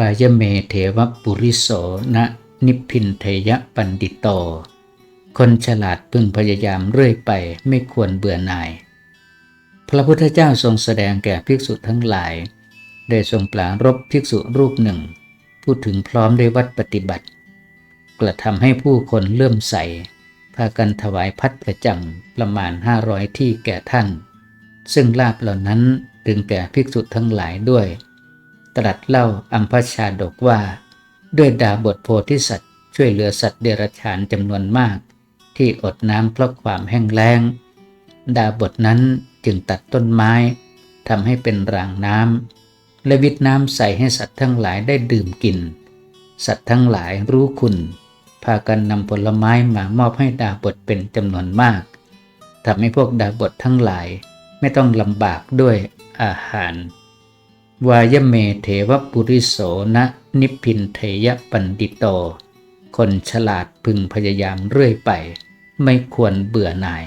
ปายเมเทวปุริโสนะนิพพินเทยปันดิโต คนฉลาดพึงพยายามเรื่อยไปไม่ควรเบื่อหน่าย พระพุทธเจ้าทรงแสดงแก่ภิกษุทั้งหลาย ได้ทรงปรารบภิกษุรูปหนึ่ง พูดถึงพร้อมด้วยวัดปฏิบัติ กระทำให้ผู้คนเลื่อมใส พากันถวายพัดประจำประมาณห้าร้อยที่แก่ท่าน ซึ่งลาบเหล่านั้นถึงแก่ภิกษุทั้งหลายด้วย ตรัสเล่าอัมพชาดกว่า ด้วยดาบทโพธิสัตว์ช่วยเหลือสัตว์เดรัจฉานจำนวนมาก ที่อดน้ำเพราะความแห้งแล้ง ดาบทนั้นจึงตัดต้นไม้ทำให้เป็นรางน้ำและวิทน้ำใส่ให้สัตว์ทั้งหลายได้ดื่มกิน สัตว์ทั้งหลายรู้คุณ พากันนำผลไม้มามอบให้ดาบทเป็นจำนวนมากทำให้พวกดาบททั้งหลายไม่ต้องลำบากด้วยอาหาร วายเมเทวปุริโสนะนิพพินเทยปันดิโต คนฉลาดพึงพยายามเรื่อยไป ไม่ควรเบื่อหน่าย